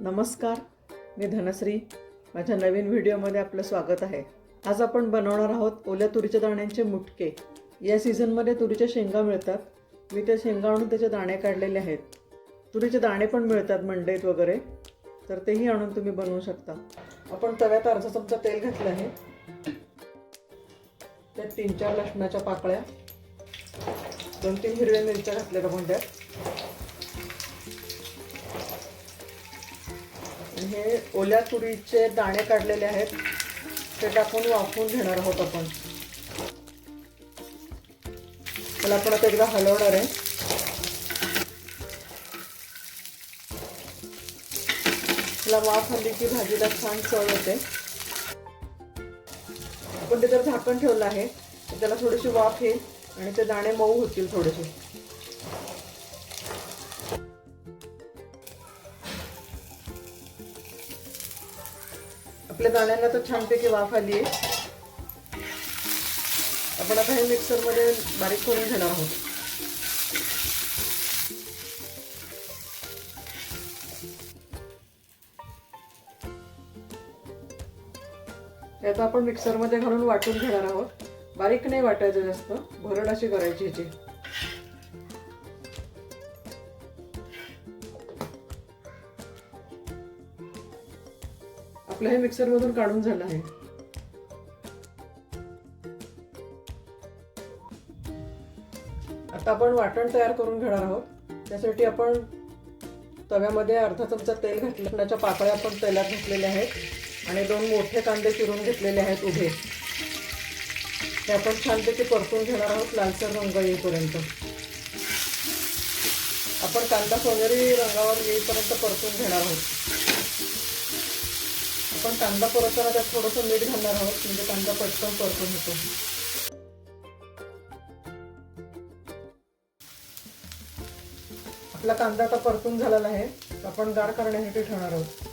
नमस्कार मी धनश्री. माझ्या नवीन व्हिडिओमध्ये आपलं स्वागत आहे. आज आपण बनवणार आहोत ओल्या तुरीच्या दाण्यांचे मुटके. या सीझनमध्ये तुरीच्या शेंगा मिळतात. मी त्या शेंगा आणून त्याचे दाणे काढलेले आहेत. तुरीचे दाणे पण मिळतात मंडईत वगैरे. तर तेही आणून तुम्ही बनवू शकता. आपण तव्यात अर्धा चमचा तेल घातलं आहे. त्यात तीन चार लसणाच्या पाकळ्या. दोन तीन हिरव्या मिरच्या घातल्या आपण हे ओल्या तुरीचे दाणे काढलेले आहेत. ते टाकून वाफवून घेणार आहोत आपण. त्याला आपण आता एकदा हलवणार आहे. त्याला वाफ हल्ली की भाजीला छान चव येते. आपण त्याच्यावर झाकण ठेवलं आहे त्याला थोडीशी वाफ येईल आणि ते दाणे मऊ होतील थोडेसे. आपल्या दाण्यांना तर छानपैकी वाफ आली आहे. आपण आता हे मिक्सरमध्ये बारीक करून घेणार आहोत. आता आपण मिक्सरमध्ये घालून वाटून घेणार आहोत. बारीक नाही वाटायचं जास्त. भरड अशी करायची ह्याची. आपलं हे मिक्सरमधून काढून झालं. आहे आता आपण वाटण तयार करून घेणार आहोत. त्यासाठी आपण तव्यामध्ये अर्धा चमचा तेल घातलं. लसणाच्या पाकळ्या आपण तेलात घातलेल्या आहेत. आणि दोन मोठे कांदे चिरून घेतलेले आहेत उभे. ते आपण छानपैकी परतून घेणार आहोत लालसर रंग येईपर्यंत. आपण कांदा सोनेरी रंगावर येईपर्यंत परतून घेणार आहोत. आपण कांदा परतताना त्यात थोडंसं मीठ घालणार आहोत म्हणजे कांदा पटकन परतून होतो आपला कांदा आता परतून झालेला आहे आपण गार करण्यासाठी ठेवणार आहोत.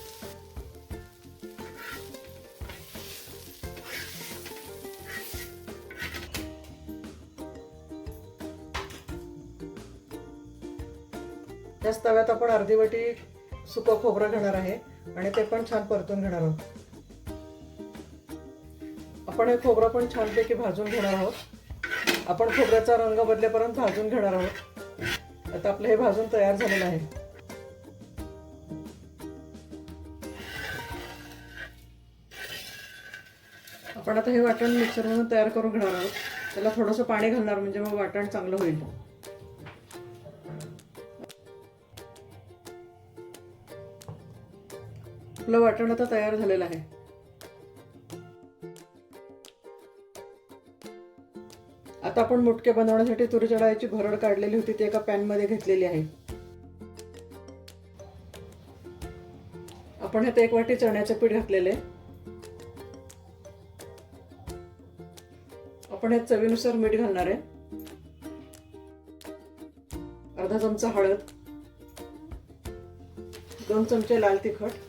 त्याच तव्यात आपण अर्धी वाटी सुकं खोबरं घेणार आहे. आणि ते पण छान परतून घेणार आहोत. आपण हे खोबरं पण छानपैकी भाजून घेणार आहोत. आपण खोबऱ्याचा रंग बदलेपर्यंत भाजून घेणार आहोत. आता आपलं हे भाजून तयार झालेलं आहे. आपण आता हे वाटण मिक्सरमधून तयार करून घेणार आहोत. त्याला थोडंसं पाणी घालणार म्हणजे मग वाटण चांगलं होईल. आपलं वाटण आता तयार झालेलं आहे. आता आपण मुटके बनवण्यासाठी तुरीच्या डाळीची भरड काढलेली होती ती एका पॅनमध्ये घेतलेली आहे. आपण ह्यात एक वाटी चण्याचे पीठ घातलेले आपण ह्यात चवीनुसार मीठ घालणार आहे. अर्धा चमचा हळद दोन चमचे लाल तिखट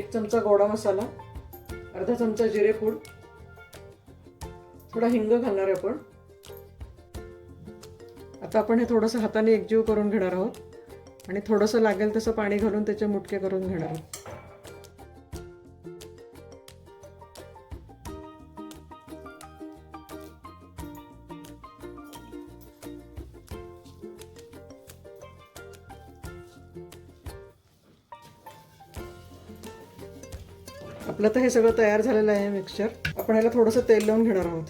एक चमचा गोडा मसाला अर्धा चमचा जिरेपूड थोडा हिंग घालणार आहे आपण. आता आपण हे थोडंसं हाताने एकजीव करून घेणार आहोत. आणि थोडंसं लागेल तसं पाणी घालून त्याचे मुटके करून घेणार आहोत. आपलं तर हे सगळं तयार झालेलं आहे मिक्सचर आपण ह्याला थोडंसं तेल लावून घेणार आहोत.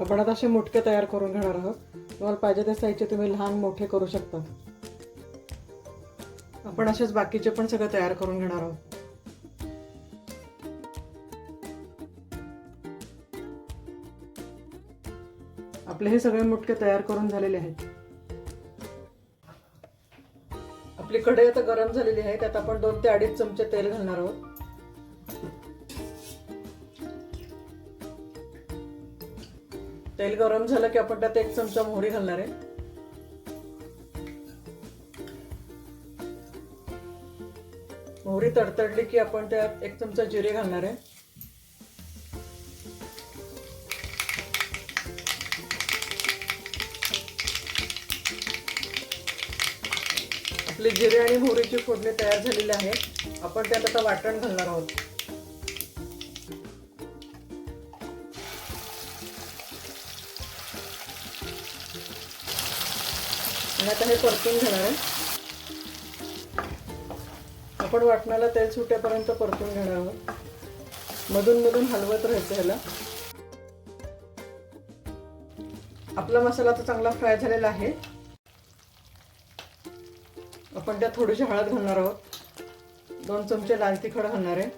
आपण आता असे मुटके तयार करून घेणार आहोत. तुम्हाला पाहिजे त्या साईजचे तुम्ही लहान मोठे करू शकता. आपण असेच बाकीचे पण सगळं तयार करून घेणार आहोत. आपले हे सगळे मुटके तयार करून झालेले आहेत. कढई आता गरम झालेली आहे त्यात आपण दोन ते अडीच चमचे तेल घालणार आहोत. तेल गरम झालं की आपण त्यात एक चमचा मोहरी घालणार आहे. मोहरी तडतडली की आपण त्यात एक चमचा जिरे घालणार आहे. आपले जिरे आणि मोहरीची फोडणी तयार झालेली आहे. आपण त्यात आता वाटण घालणार आहोत. आणि आता हे परतून घेणार आहे. आपण वाटणाला तेल सुटेपर्यंत परतून घेणार आहोत. मधून मधून हलवत राहायचं ह्याला. आपला मसाला तर चांगला फ्राय झालेला आहे. आपण त्यात थोडीशी हळद घालणार आहोत. दोन चमचे लाल तिखट घालणार आहे.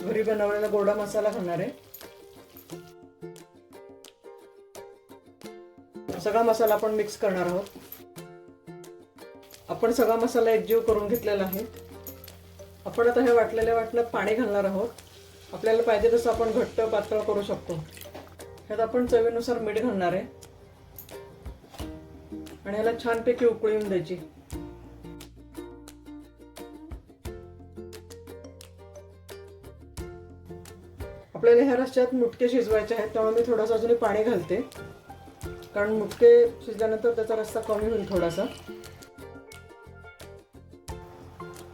घरी बनवलेला गोडा मसाला घालणार आहे. सगळा मसाला आपण मिक्स करणार आहोत. आपण सगळा मसाला एकजीव करून घेतलेला आहे. आपण आता हे वाटलेल्या वाटण्यात पाणी घालणार आहोत. आपल्याला पाहिजे तसं आपण घट्ट पातळ करू शकतो. ह्यात आपण चवीनुसार मीठ घालणार आहे. आणि ह्याला छानपैकी उकळी येऊन द्यायची. आपल्याला ह्या रस्त्यात मुटके शिजवायचे आहेत त्यामुळे मी थोडंसं अजून पाणी घालते. कारण मुटके शिजल्यानंतर त्याचा रस्ता कमी होईल थोडासा.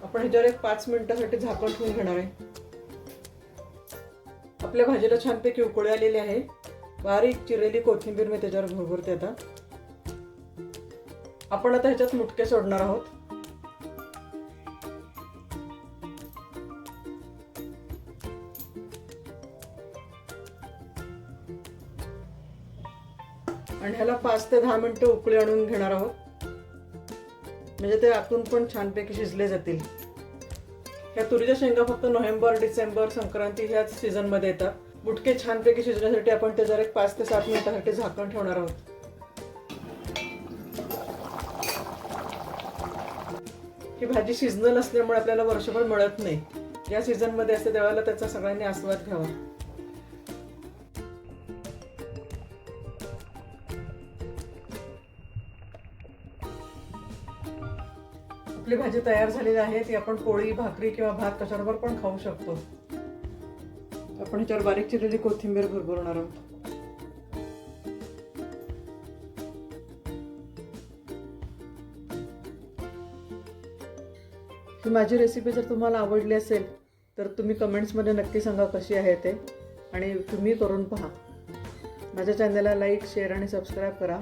आपण ह्याच्यावर एक पाच मिनिटासाठी झाकण ठेवून घेणार आहे. आपल्या भाजीला छानपैकी उकळी आलेली आहे. बारीक चिरेली कोथिंबीर मी त्याच्यावर घुरघुरते आता. आपण आता ह्याच्यात मुटके सोडणार आहोत. आणि ह्याला पाच ते दहा मिनिटं उकळी आणून घेणार आहोत. म्हणजे ते आतून पण छानपैकी शिजले जातील. ह्या तुरीच्या शेंगा फक्त नोव्हेंबर डिसेंबर संक्रांती ह्याच सीझनमध्ये येतात. बुटके छानपैकी शिजण्यासाठी आपण त्याच्यावर एक पाच ते सात मिनिटासाठी झाकण ठेवणार आहोत. ही भाजी शिजनल असल्यामुळे आपल्याला वर्षभर मिळत नाही. या सीझनमध्ये असते त्यावेळेला त्याचा सगळ्यांनी आस्वाद घ्यावा. आपली भाजी तयार झालेली आहे ती आपण पोळी भाकरी किंवा भात कशाबरोबर पण खाऊ शकतो. आपण ह्याच्यावर बारीक चिरलेली कोथिंबीर भरभरणार आहोत. ही माझी रेसिपी जर तुम्हाला आवडली असेल तर तुम्ही कमेंट्समध्ये नक्की सांगा कशी आहे ते. आणि तुम्ही करून पहा. माझ्या चॅनलला लाईक शेअर आणि सबस्क्राईब करा.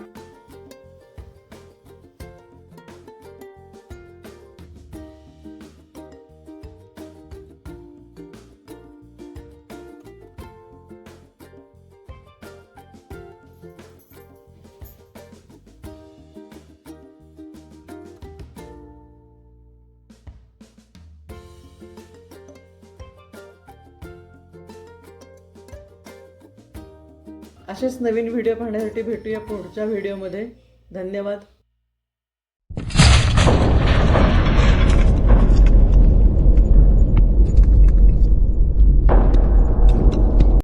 असेच नवीन व्हिडिओ पाहण्यासाठी भेटूया पुढच्या व्हिडिओमध्ये धन्यवाद.